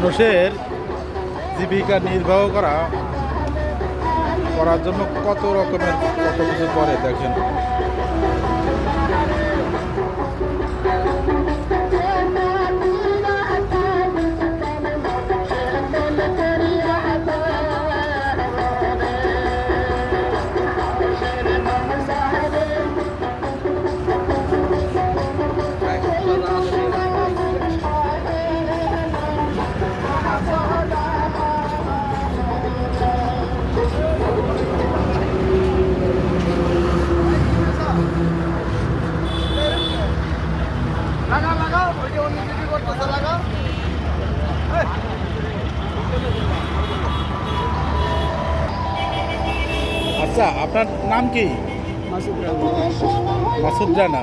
মানুষের জীবিকা নির্বাহ করা করার জন্য কত রকমের কত কিছু করে দেখেন। আচ্ছা আপনার নাম কি? মাসুদ রানা।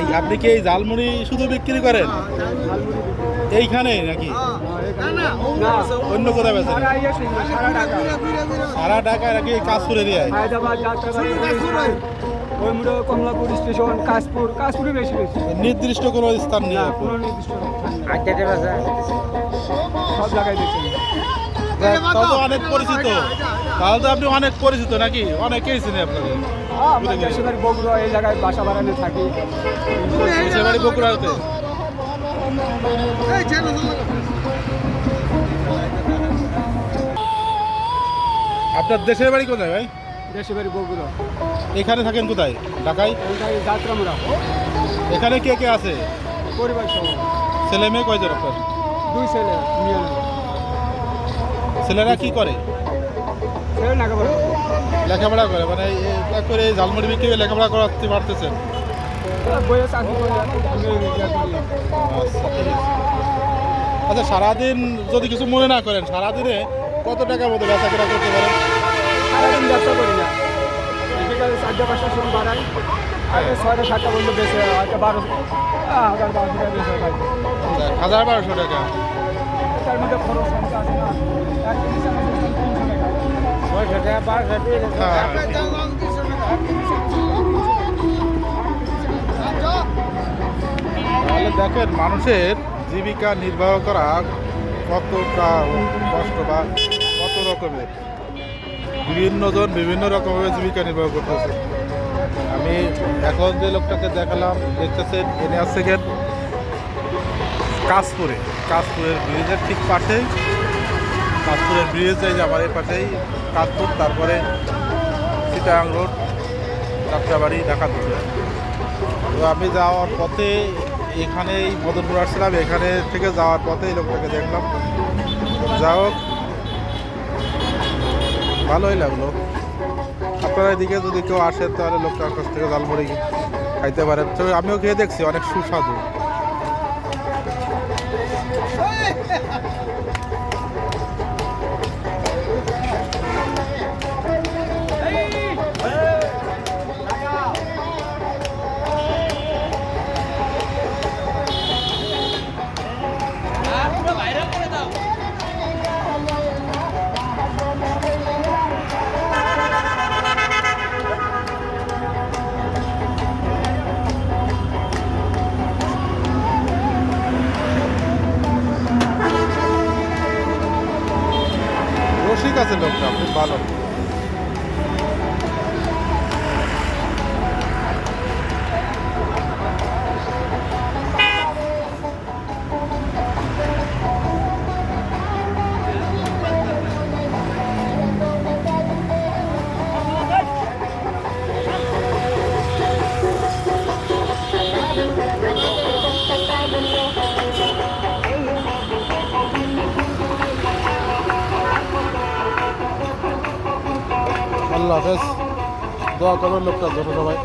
এই আপনি কি এই জালমুড়ি শুধু বিক্রি করেন? এইখানে নাকি? না না অন্য কোথাও বেচেন? সারা ইয়ে ঢাকা। ঢাকায় নাকি ওই কমলাপুর স্টেশন কাশপুর কাশপুরে বেশি বেশি। নির্দিষ্ট কোনো স্থান নেই না কোনো নির্দিষ্ট সব জায়গায় বেশি তাও তো অনেক পরিচিত। তাহলে তো আপনি অনেক পরিচিত নাকি? অনেকেই চিনি আপনাকে। আমার দেশের বাড়ি বগুড়া এই জায়গায় বাসা বাড়ানো থাকি। দেশের বাড়ি বকুড়াতে আপনার দেশের বাড়ি কোথায় ভাই? দেশের বাড়ি বগুড়া। এখানে থাকেন কোথায়? ঢাকায়? যাত্রামুড়া। এখানে কে কে আছে? পরিবার সহ ছেলে মেয়ে কয়জন আপনার? দুই ছেলে মেয়ে। ছেলেরা কি করে? লেখাপড়া করে। মানে করে ঝালমুড়ি বিক্রি করে লেখাপড়া করাতে পারতেছেন? করে করি। আচ্ছা সারাদিন যদি কিছু মনে না করেন সারাদিনে কত টাকার মতো বেচা কেনা করতে পারেন? সারাদিন ব্যবসা করি না। বিকালে চারটে পাঁচটার সময় বাড়াই আগে ছয়টা সাতটা পর্যন্ত হয়তো হাজার বারোশো টাকা হাজার বারোশো টাকা। তাহলে দেখেন মানুষের জীবিকা নির্বাহ করা কতটা কষ্ট বা কত রকমের? বিভিন্ন জন বিভিন্ন রকমের জীবিকা নির্বাহ করতেছে। আমি এখন যে লোকটাকে দেখালাম দেখতেছেন এনে আসছে কাশপুরে। কাশপুরের ব্রিজের ঠিক পাশেই। কাশপুরের ব্রিজ এই যে আমার এই পাশেই কাশপুর, তারপরে চিটাং রোড, যাত্রাবাড়ি, ঢাকা দুটো তো আমি যাওয়ার পথে এখানেই মদনপুর আসছিলাম, এখানে থেকে যাওয়ার পথে এই লোকটাকে দেখলাম। যা হোক, ভালোই লাগল। আপনারা এদিকে যদি কেউ আসেন, তাহলে লোকটার কাছ থেকে জালমুড়ি খাইতে পারেন। তবে আমিও খেয়ে দেখছি, অনেক সুস্বাদু। ハハハハ! আছে লোকটা ভালো। আল্লাহ হাফেজ। দোয়া করবেন লোকটার জন্য সবাই